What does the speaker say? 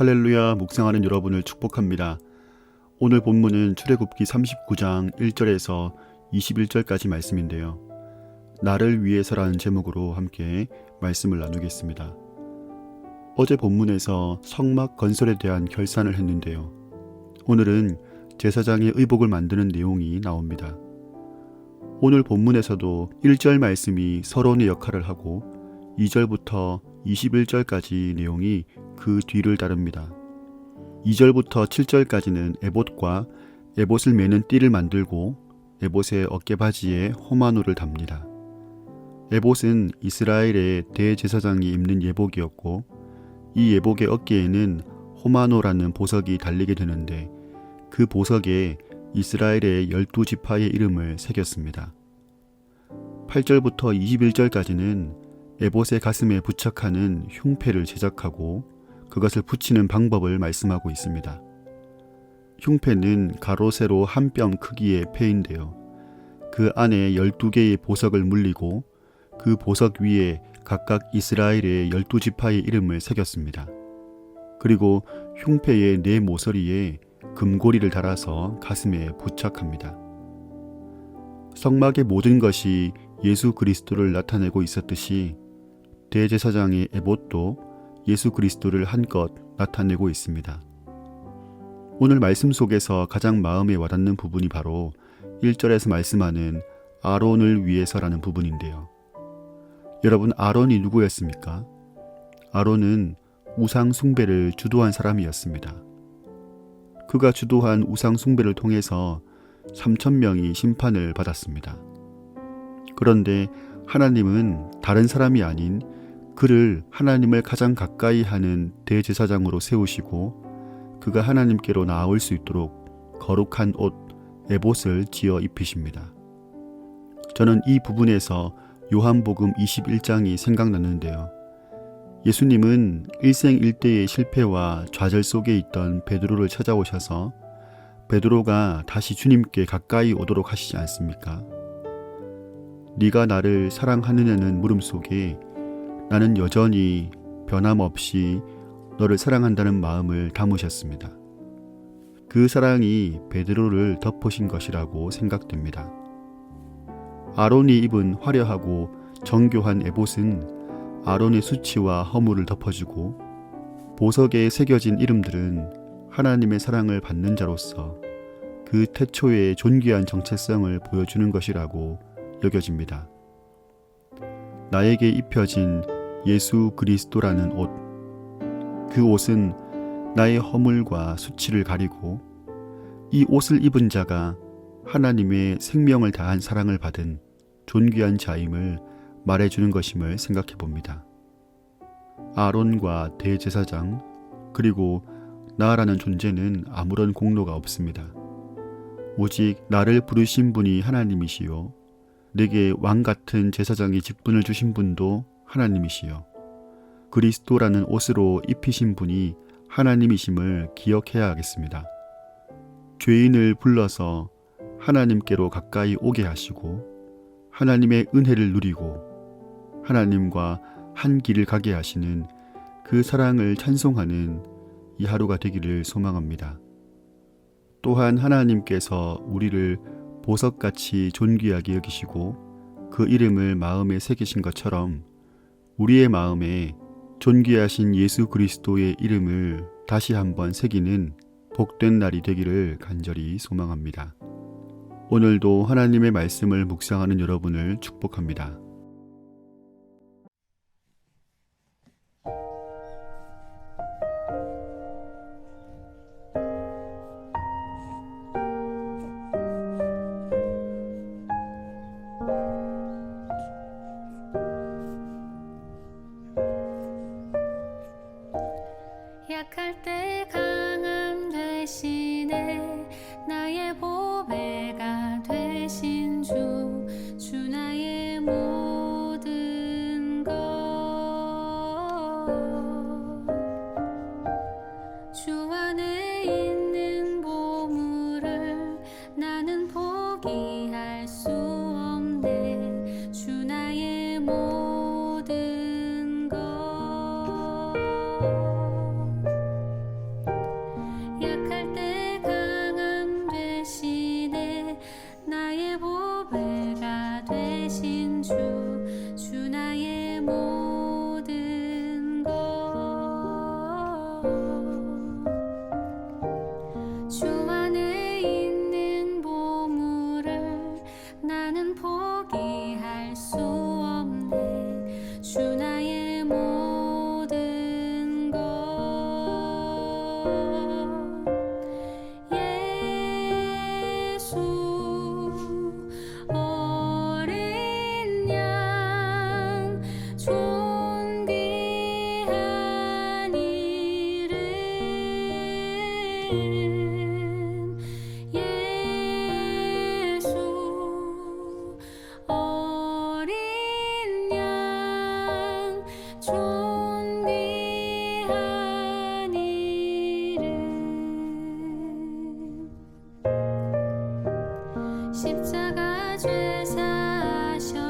할렐루야 묵상하는 여러분을 축복합니다. 오늘 본문은 출애굽기 39장 1절에서 21절까지 말씀인데요. 나를 위해서라는 제목으로 함께 말씀을 나누겠습니다. 어제 본문에서 성막 건설에 대한 결산을 했는데요. 오늘은 제사장의 의복을 만드는 내용이 나옵니다. 오늘 본문에서도 1절 말씀이 서론의 역할을 하고 2절부터 21절까지 내용이 그 뒤를 따릅니다. 2절부터 7절까지는 에봇과 에봇을 매는 띠를 만들고 에봇의 어깨바지에 호마노를 답니다. 에봇은 이스라엘의 대제사장이 입는 예복이었고 이 예복의 어깨에는 호마노라는 보석이 달리게 되는데 그 보석에 이스라엘의 열두 지파의 이름을 새겼습니다. 8절부터 21절까지는 에봇의 가슴에 부착하는 흉패를 제작하고 그것을 붙이는 방법을 말씀하고 있습니다. 흉패는 가로 세로 한 뼘 크기의 패인데요. 그 안에 12개의 보석을 물리고 그 보석 위에 각각 이스라엘의 12지파의 이름을 새겼습니다. 그리고 흉패의 네 모서리에 금고리를 달아서 가슴에 부착합니다. 성막의 모든 것이 예수 그리스도를 나타내고 있었듯이 대제사장의 에봇도 예수 그리스도를 한껏 나타내고 있습니다. 오늘 말씀 속에서 가장 마음에 와닿는 부분이 바로 1절에서 말씀하는 아론을 위해서라는 부분인데요. 여러분, 아론이 누구였습니까? 아론은 우상 숭배를 주도한 사람이었습니다. 그가 주도한 우상 숭배를 통해서 3천 명이 심판을 받았습니다. 그런데 하나님은 다른 사람이 아닌 그를 하나님을 가장 가까이 하는 대제사장으로 세우시고 그가 하나님께로 나아올 수 있도록 거룩한 옷 에봇을 지어 입히십니다. 저는 이 부분에서 요한복음 21장이 생각났는데요. 예수님은 일생일대의 실패와 좌절 속에 있던 베드로를 찾아오셔서 베드로가 다시 주님께 가까이 오도록 하시지 않습니까? 네가 나를 사랑하느냐는 물음 속에 나는 여전히 변함없이 너를 사랑한다는 마음을 담으셨습니다. 그 사랑이 베드로를 덮으신 것이라고 생각됩니다. 아론이 입은 화려하고 정교한 에봇은 아론의 수치와 허물을 덮어주고 보석에 새겨진 이름들은 하나님의 사랑을 받는 자로서 그 태초의 존귀한 정체성을 보여주는 것이라고 여겨집니다. 나에게 입혀진 예수 그리스도라는 옷. 그 옷은 나의 허물과 수치를 가리고 이 옷을 입은 자가 하나님의 생명을 다한 사랑을 받은 존귀한 자임을 말해주는 것임을 생각해 봅니다. 아론과 대제사장 그리고 나라는 존재는 아무런 공로가 없습니다. 오직 나를 부르신 분이 하나님이시요 내게 왕 같은 제사장의 직분을 주신 분도 하나님이시요 그리스도라는 옷으로 입히신 분이 하나님이심을 기억해야 하겠습니다. 죄인을 불러서 하나님께로 가까이 오게 하시고 하나님의 은혜를 누리고 하나님과 한 길을 가게 하시는 그 사랑을 찬송하는 이 하루가 되기를 소망합니다. 또한 하나님께서 우리를 보석같이 존귀하게 여기시고 그 이름을 마음에 새기신 것처럼 우리의 마음에 존귀하신 예수 그리스도의 이름을 다시 한번 새기는 복된 날이 되기를 간절히 소망합니다. 오늘도 하나님의 말씀을 묵상하는 여러분을 축복합니다. 십자가 죄사셔.